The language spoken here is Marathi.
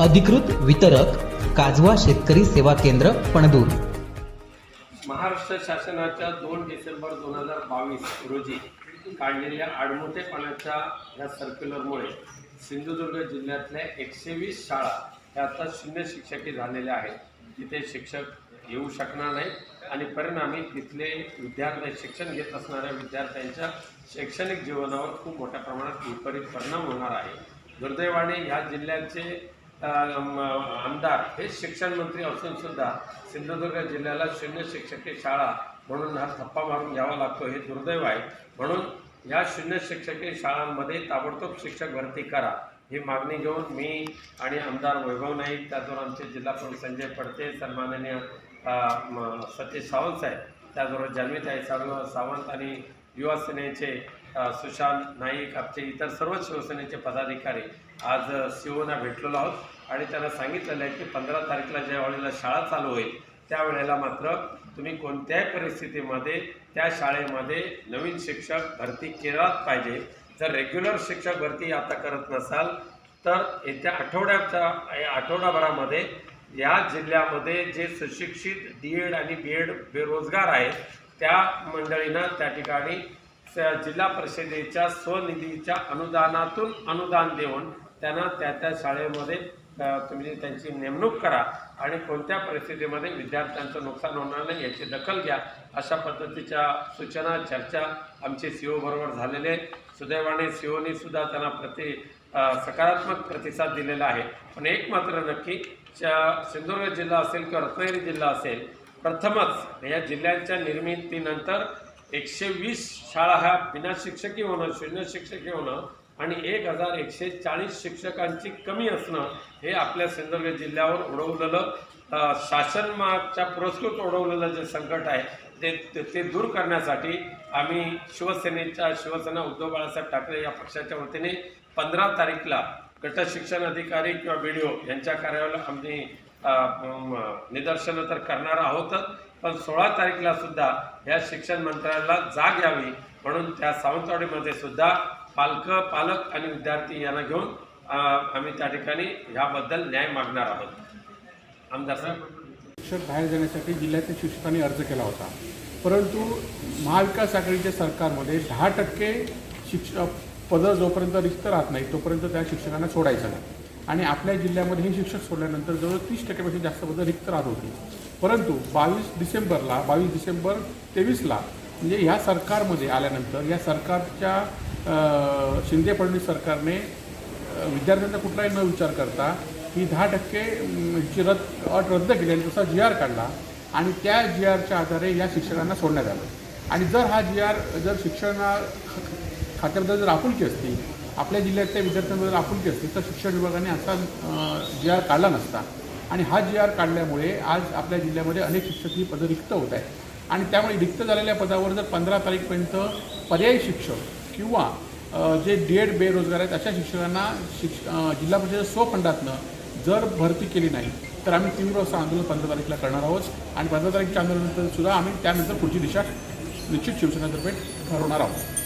अधिकृत वितरक काजवा शेतकरी सेवा केंद्र पणदूर. महाराष्ट्र शासनाच्या दोन डिसेंबर दोन हजार बावीस रोजी काढलेल्या आडमुठेपणाच्या या सर्क्युलरमुळे सिंधुदुर्ग जिल्ह्यातल्या एकशे वीस शाळा ह्या आता शून्य शिक्षकी झालेल्या आहेत. तिथे शिक्षक येऊ शकणार नाही आणि परिणामी तिथले विद्यार्थी शिक्षण घेत असणाऱ्या विद्यार्थ्यांच्या शैक्षणिक जीवनावर खूप मोठ्या प्रमाणात विपरीत परिणाम होणार आहे. दुर्दैवाने ह्या जिल्ह्याचे आमदार हे शिक्षण मंत्री असून सुद्धा सिंधुदुर्ग जिल्ह्याला शून्य शिक्षकी शाळा म्हणून हा थप्पा मारून घ्यावा लागतो हे दुर्दैव आहे. म्हणून या शून्य शिक्षकी शाळांमध्ये ताबडतोब शिक्षक भरती करा. ही मागणी घेऊन मी आणि आमदार वैभव नाईक त्याचबरोबर आमचे जिल्हा प्रमुख संजय पडते सन्माननीय सतीश सावंत साहेब त्याचबरोबर जान्हवीताई साव सावंत आणि युवा सेनेचे सुशांत नाईक आमचे इतर सर्व शिवसेनेचे पदाधिकारी आज सीओना भेटलेलो आहोत. आणि त्यांना सांगितलेलं आहे की पंधरा तारखेला ज्या वेळेला शाळा चालू होईल त्यावेळेला मात्र तुम्ही कोणत्याही परिस्थितीमध्ये त्या शाळेमध्ये नवीन शिक्षक भरती केलाच पाहिजे. जर रेग्युलर शिक्षक भरती आता करत नसाल तर येत्या आठवड्याच्या आठवडाभरामध्ये या जिल्ह्यामध्ये जे सुशिक्षित डी एड आणि बी एड बेरोजगार आहेत त्या मंडळीनं त्या ठिकाणी जिल्हा परिषदेच्या स्वनिधीच्या अनुदानातून अनुदान देऊन त्यांना त्या त्या शाळेमध्ये तुम्ही त्यांची नेमणूक करा आणि कोणत्या परिस्थितीमध्ये विद्यार्थ्यांचं नुकसान होणार नाही याची दखल घ्या अशा पद्धतीच्या सूचना चर्चा आमचे सी ओबरोबर झालेले आहेत. सुदैवाने सीओनी सुद्धा त्यांना प्रति सकारात्मक प्रतिसाद दिलेला आहे पण एक मात्र नक्की च्या- सिंधुदुर्ग जिल्हा असेल किंवा रत्नागिरी जिल्हा असेल प्रथमच या जिल्ह्यांच्या निर्मितीनंतर एकशे वीस शाळा ह्या बिना शिक्षकी होणं शून्य शिक्षकी होणं आणि एक हजार एकशे चाळीस शिक्षकांची कमी असणं हे आपल्या सिंधुदुर्ग जिल्ह्यावर उडवलेलं शासनमाच्या पुरस्कृत उडवलेलं जे संकट आहे ते ते- दूर करण्यासाठी आम्ही शिवसेनेच्या शिवसेना उद्धव बाळासाहेब ठाकरे या पक्षाच्या वतीने पंधरा तारीखला गट शिक्षण अधिकारी किंवा बी डी ओ यांच्या कार्यालयाला आम्ही निदर्शनं तर करणार आहोतच. पण सोळा तारखेला सुद्धा या शिक्षण मंत्र्याला जाग यावी म्हणून त्या सावंतवाडीमध्ये सुद्धा पालक पालक आणि विद्यार्थी यांना घेऊन आम्ही त्या ठिकाणी ह्याबद्दल न्याय मागणार आहोत. आमदार साहेब. शिक्षक बाहेर जाण्यासाठी जिल्ह्यातील शिक्षकांनी अर्ज केला होता. परंतु महाविकास आघाडीच्या सरकारमध्ये दहा टक्के शिक्ष पदं जोपर्यंत रिक्त राहत नाही तोपर्यंत त्या शिक्षकांना सोडायचं नाही. आणि आपल्या जिल्ह्यामध्ये हे शिक्षक सोडल्यानंतर जवळ तीस टक्क्यापेक्षा जास्त पदं रिक्त राहत होती. परंतु बावीस डिसेंबरला बावीस डिसेंबर तेवीसला म्हणजे ह्या सरकारमध्ये आल्यानंतर या सरकारच्या शिंदे फडणवीस सरकारने विद्यार्थ्यांचा कुठलाही न विचार करता ही दहा टक्के ची रद्द अट रद्द केली आणि तसा जी आर काढला आणि त्या जी आरच्या आधारे या शिक्षकांना सोडण्यात आलं. आणि जर हा जी आर जर शिक्षणा खात्याबद्दल जर आपुलकी असती आपल्या जिल्ह्यातल्या विद्यार्थ्यांबद्दल आपुलकी असती तर शिक्षण विभागाने असा जी आर काढला नसता. आणि हा जी आर काढल्यामुळे आज आपल्या जिल्ह्यामध्ये अनेक शिक्षक ही पदं रिक्त होत आहेत. आणि त्यामुळे रिक्त झालेल्या पदावर जर पंधरा तारीखपर्यंत पर्यायी शिक्षक किंवा जे डी एड बेरोजगार आहेत अशा शिक्षकांना शिक्ष जिल्हा परिषद स्वफंडातनं जर भरती केली नाही तर आम्ही तीव्र असं आंदोलन पंधरा तारीखला करणार आहोत. आणि पंधरा तारीखच्या आंदोलनानंतर सुद्धा आम्ही त्यानंतर पुढची दिशा निश्चित शिवसेनेतर्फे ठरवणार आहोत.